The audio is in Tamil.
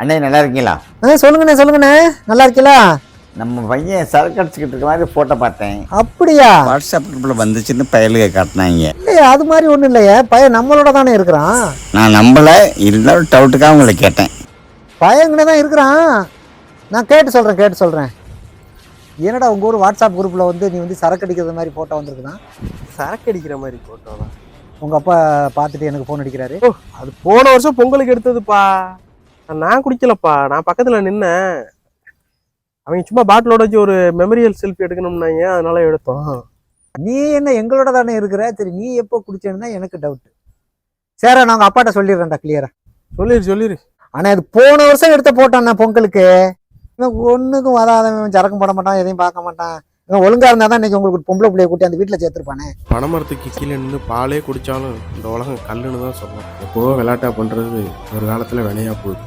அண்ணே நல்லா இருக்கீங்களா? ஆ சொல்லுங்கண்ணே சொல்லுங்கண்ணே. நல்லா இருக்கீங்களா? நம்ம பையன் சரக்கு அடிச்சுக்கிட்டு இருக்க மாதிரி ஃபோட்டோ பார்த்தேன். அப்படியா? வாட்ஸ்அப் குரூப்பில் வந்துச்சுன்னு பயலுக காட்டினாங்க. இல்லையே அது மாதிரி ஒன்றும் இல்லையே. பையன் நம்மளோட தானே இருக்கிறான்? நான் நம்பலை இருந்தாலும் டவுட்டுக்காக உங்களை கேட்டேன். பையன்கிட்ட தான் இருக்கிறான். நான் கேட்டு சொல்கிறேன் கேட்டு சொல்கிறேன் என்னடா உங்கள் ஊர் வாட்ஸ்அப் குரூப்பில் வந்து நீ வந்து சரக்கு அடிக்கிறது மாதிரி ஃபோட்டோ வந்திருக்குதான் சரக்கு அடிக்கிற மாதிரி போட்டோ தான் உங்கள் அப்பா பார்த்துட்டு எனக்கு ஃபோன் அடிக்கிறாரு. ஓ அது போன வருஷம் பொங்கலுக்கு எடுத்ததுப்பா. நான் குடிக்கலப்பா. நான் பக்கத்துல நின்னேன். அவங்க சும்மா பாட்டிலோட வச்சு ஒரு மெமரியல் செல்ஃபி எடுக்கணும்னாங்க. அதனால எடுத்தோம். நீ என்ன எங்களோட தானே இருக்கிற? சரி நீ எப்போ குடிச்சேன்னு தான் எனக்கு டவுட்டு சரி நான் உங்கள் அப்பாட்ட சொல்லிடுறேன்டா கிளியரா சொல்லிரு சொல்லிரு. ஆனால் இது போன வருஷம் எடுத்த போட்டான் நான் பொங்கலுக்கு. இவன் ஒன்றுக்கும் வராதவன் சரக்கும் போட மாட்டான் எதையும் பார்க்க மாட்டான். இவன் ஒழுங்கா இருந்தால் தான் இன்னைக்கு உங்களுக்கு ஒரு பொம்பளை பிள்ளைய கூட்டி அந்த வீட்டில் சேர்த்துருப்பானே. பனைமரத்துக்கு கீழே நின்று பாலே குடிச்சாலும் இந்த உலகம் கல்லுன்னு தான் சொல்லுவோம் எப்போ விளையாட்டா பண்றது ஒரு காலத்துல வினையா போகுது.